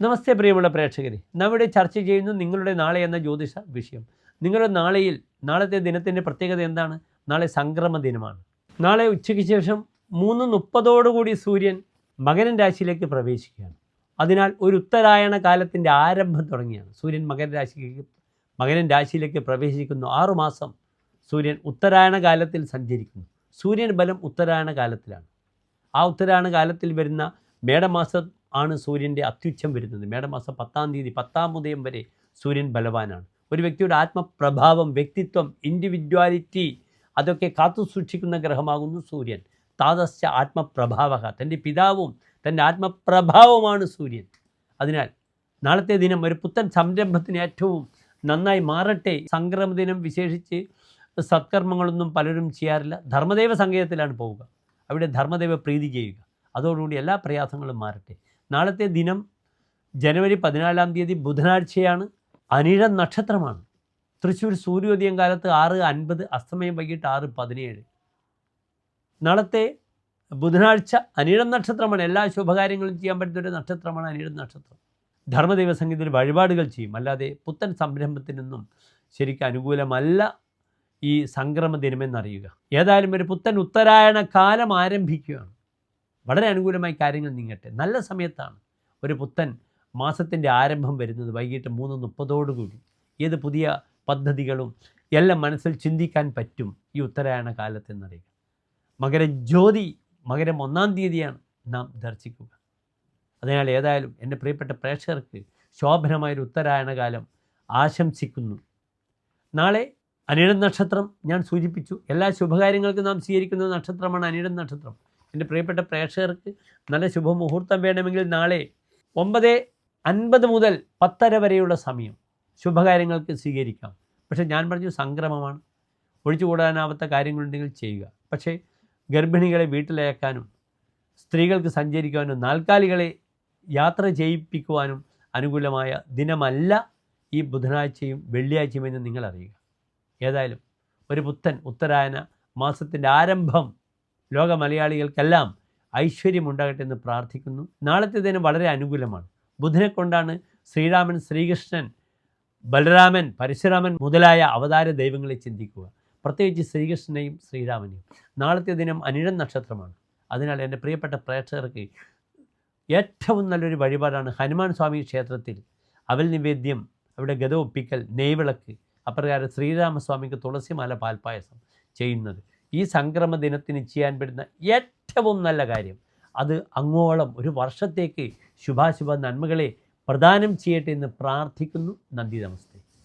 നമസ്തേ പ്രിയമുള്ള പ്രേക്ഷകരെ. നമ്മുടെ ചർച്ച ചെയ്യുന്നു നിങ്ങളുടെ നാളെ എന്ന ജ്യോതിഷ വിഷയം. നിങ്ങളുടെ നാളെയിൽ നാളത്തെ ദിനത്തിന്റെ പ്രത്യേകത എന്താണ്? നാളെ സംക്രമ ദിനമാണ്. നാളെ ഉച്ചയ്ക്ക് ശേഷം മൂന്ന് മുപ്പതോടുകൂടി സൂര്യൻ മകരൻ രാശിയിലേക്ക് പ്രവേശിക്കുകയാണ്. അതിനാൽ ഒരു ഉത്തരായണ കാലത്തിന്റെ ആരംഭം തുടങ്ങിയാണ്. സൂര്യൻ മകരൻ രാശിയിലേക്ക് മകരൻ രാശിയിലേക്ക് പ്രവേശിക്കുന്നു. ആറുമാസം സൂര്യൻ ഉത്തരായണ കാലത്തിൽ സഞ്ചരിക്കുന്നു. സൂര്യൻ ബലം ഉത്തരായണ കാലത്തിലാണ്. ആ ഉത്തരായണ കാലത്തിൽ വരുന്ന മേടമാസം ആണ് സൂര്യന്റെ അത്യുച്ഛം വരുന്നത്. മേടമാസം പത്താം തീയതി പത്താം ഉദയം വരെ സൂര്യൻ ബലവാനാണ്. ഒരു വ്യക്തിയുടെ ആത്മപ്രഭാവം വ്യക്തിത്വം ഇൻഡിവിജ്വാലിറ്റി അതൊക്കെ കാത്തു സൂക്ഷിക്കുന്ന ഗ്രഹമാകുന്നു സൂര്യൻ. താതസ്യ ആത്മപ്രഭാവക. തന്റെ പിതാവും തന്റെ ആത്മപ്രഭാവമാണ് സൂര്യൻ. അതിനാൽ നാളത്തെ ദിനം ഒരു പുത്തൻ സംരംഭത്തിന് ഏറ്റവും നന്നായി മാറട്ടെ. സംക്രമ ദിനം വിശേഷിച്ച് സത്കർമ്മങ്ങളൊന്നും പലരും ചെയ്യാറില്ല. ധർമ്മദേവ സങ്കേതത്തിലാണ് പോവുക. അവിടെ ധർമ്മദേവ പ്രീതി ചെയ്യുക. അതോടുകൂടി എല്ലാ പ്രയാസങ്ങളും മാറട്ടെ. നാളത്തെ ദിനം ജനുവരി പതിനാലാം തീയതി ബുധനാഴ്ചയാണ്. അനിഴ നക്ഷത്രമാണ്. തൃശ്ശൂർ സൂര്യോദയം കാലത്ത് ആറ് അൻപത് അസ്തമയം വൈകിട്ട് ആറ് പതിനേഴ്. നാളത്തെ ബുധനാഴ്ച അനിഴം നക്ഷത്രമാണ്. എല്ലാ ശുഭകാര്യങ്ങളും ചെയ്യാൻ പറ്റുന്ന നക്ഷത്രമാണ് അനിഴം നക്ഷത്രം. ധർമ്മദൈവ സംഗീതത്തിൽ വഴിപാടുകൾ ചെയ്യും. അല്ലാതെ പുത്തൻ സംരംഭത്തിനൊന്നും ശരിക്കും അനുകൂലമല്ല ഈ സംക്രമ ദിനമെന്നറിയുക. ഏതായാലും ഒരു പുത്തൻ ഉത്തരായണ കാലം ആരംഭിക്കുകയാണ്. വളരെ അനുകൂലമായി കാര്യങ്ങൾ നീങ്ങട്ടെ. നല്ല സമയത്താണ് ഒരു പുത്തൻ മാസത്തിന്റെ ആരംഭം വരുന്നത് വൈകിട്ട് മൂന്ന് മുപ്പതോടുകൂടി. ഏത് പുതിയ പദ്ധതികളും എല്ലാം മനസ്സിൽ ചിന്തിക്കാൻ പറ്റും ഈ ഉത്തരായണ കാലത്ത് കാലത്തെന്നറിയുക മകരജ്യോതി മകരം ഒന്നാം തീയതിയാണ് നാം ദർശിക്കുക. അതിനാൽ ഏതായാലും എന്റെ പ്രിയപ്പെട്ട പ്രേക്ഷകർക്ക് ശോഭനമായൊരു ഉത്തരായണ കാലം ആശംസിക്കുന്നു. നാളെ അനിഴം നക്ഷത്രം ഞാൻ സൂചിപ്പിച്ചു. എല്ലാ ശുഭകാര്യങ്ങൾക്കും നാം സ്വീകരിക്കുന്ന നക്ഷത്രമാണ് അനിഴം നക്ഷത്രം. എന്റെ പ്രിയപ്പെട്ട പ്രേക്ഷകർക്ക് നല്ല ശുഭമുഹൂർത്തം വേണമെങ്കിൽ നാളെ ഒമ്പത് അൻപത് മുതൽ പത്തര വരെയുള്ള സമയം ശുഭകാര്യങ്ങൾക്ക് സ്വീകരിക്കാം. പക്ഷേ ഞാൻ പറഞ്ഞു സംക്രമമാണ്. ഒഴിച്ചുകൂടാനാവാത്ത കാര്യങ്ങളുണ്ടെങ്കിൽ ചെയ്യുക. പക്ഷേ ഗർഭിണികളെ വീട്ടിലയക്കാനും സ്ത്രീകൾക്ക് സഞ്ചരിക്കുവാനും നാൽക്കാലികളെ യാത്ര ചെയ്യിപ്പിക്കുവാനും അനുകൂലമായ ദിനമല്ല ഈ ബുധനാഴ്ചയും വെള്ളിയാഴ്ചയും എന്ന് നിങ്ങൾ അറിയുക ഏതായാലും ഒരു പുത്തൻ ഉത്തരായന മാസത്തിന്റെ ആരംഭം ലോക മലയാളികൾക്കെല്ലാം ഐശ്വര്യമുണ്ടാകട്ടെ എന്ന് പ്രാർത്ഥിക്കുന്നു. നാളത്തെ ദിനം വളരെ അനുകൂലമാണ്. ബുധനെ കൊണ്ടാണ് ശ്രീരാമൻ ശ്രീകൃഷ്ണൻ ബലരാമൻ പരശുരാമൻ മുതലായ അവതാര ദൈവങ്ങളെ ചിന്തിക്കുക. പ്രത്യേകിച്ച് ശ്രീകൃഷ്ണനെയും ശ്രീരാമനെയും. നാളത്തെ ദിനം അനിഴം നക്ഷത്രമാണ്. അതിനാൽ എന്റെ പ്രിയപ്പെട്ട പ്രേക്ഷകർക്ക് ഏറ്റവും നല്ലൊരു വഴിപാടാണ് ഹനുമാൻ സ്വാമി ക്ഷേത്രത്തിൽ അവൽ നിവേദ്യം അവിടെ ഗത ഒപ്പിക്കൽ നെയ്വിളക്ക് അപ്രകാരം ശ്രീരാമസ്വാമിക്ക് തുളസിമാല പാൽപ്പായസം ചെയ്യുന്നത്. ഈ സംക്രമ ദിനത്തിന് ചെയ്യാൻ പറ്റുന്ന ഏറ്റവും നല്ല കാര്യം. അത് അങ്ങോളം ഒരു വർഷത്തേക്ക് ശുഭാശുഭ നന്മകളെ പ്രദാനം ചെയ്യട്ടെ എന്ന് പ്രാർത്ഥിക്കുന്നു. നന്ദി നമസ്തേ